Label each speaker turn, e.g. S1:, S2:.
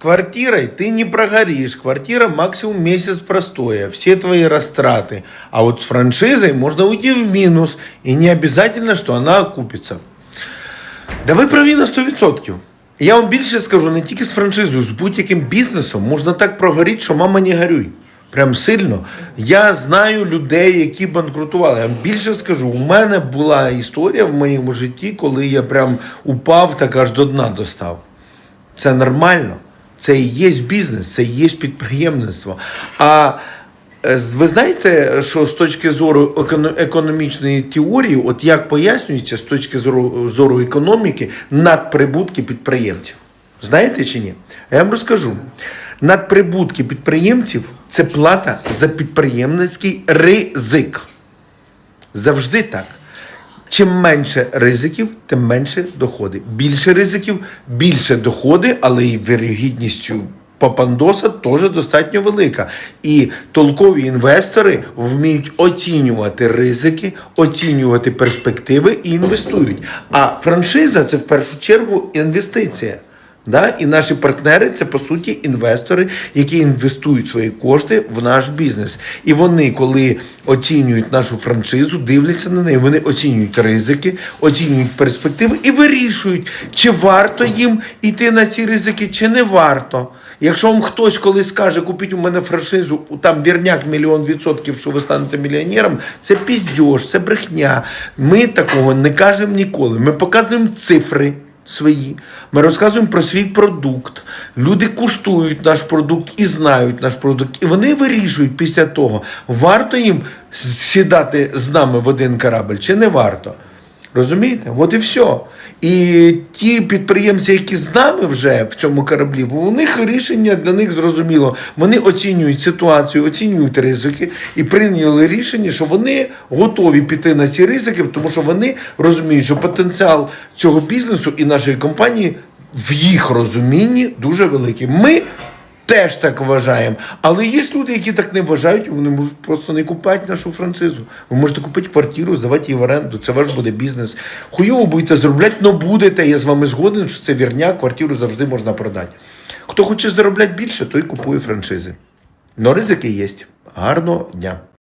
S1: Квартирой ты не прогоришь. Квартира максимум месяц простоя. Все твои растраты. А вот с франшизой можно уйти в минус. И не обязательно, что она окупится. Да ви праві на 100%. Я вам більше скажу, не тільки з франшизою, з будь-яким бізнесом можна так прогоріти, що мама не горюй. Прям сильно. Я знаю людей, які банкрутували. Я вам більше скажу, у мене була історія в моєму житті, коли я прям упав так аж до дна достав. Це нормально. Це і є бізнес, це і є підприємництво. А е, ви знаєте, що з точки зору економічної теорії, от як пояснюється з точки зору, зору економіки, надприбутки підприємців? Знаєте чи ні? Я вам розкажу. Надприбутки підприємців це плата за підприємницький ризик. Завжди так. Чим менше ризиків, тим менше доходи. Більше ризиків, більше доходи, але і вирогідністю Папандоса теж достатньо велика. І толкові інвестори вміють оцінювати ризики, оцінювати перспективи і інвестують. А франшиза це в першу чергу інвестиція. Да? І наші партнери це по суті інвестори, які інвестують свої кошти в наш бізнес. І вони, коли оцінюють нашу франшизу, дивляться на неї, вони оцінюють ризики, оцінюють перспективи і вирішують, чи варто їм йти на ці ризики, чи не варто. Якщо вам хтось колись скаже, купіть у мене франшизу, там вірняк мільйон відсотків, що ви станете мільйонером, це піздьош, це брехня. Ми такого не кажемо ніколи. Ми показуємо цифри свої. Ми розказуємо про свій продукт. Люди куштують наш продукт і знають наш продукт. І вони вирішують після того, варто їм сідати з нами в один корабль чи не варто. Розумієте? От і все. І ті підприємці, які з нами вже в цьому кораблі, у них рішення для них зрозуміло. Вони оцінюють ситуацію, оцінюють ризики і прийняли рішення, що вони готові піти на ці ризики, тому що вони розуміють, що потенціал цього бізнесу і нашої компанії в їх розумінні дуже великий. Ми теж так вважаємо. Але є люди, які так не вважають, вони можуть просто не купувати нашу франшизу. Ви можете купити квартиру, здавати її в оренду. Це ваш буде бізнес. Хуйово будете заробляти, але будете. Я з вами згоден, що це вірня, квартиру завжди можна продати. Хто хоче заробляти більше, той купує франшизи. Но ризики є. Гарного дня!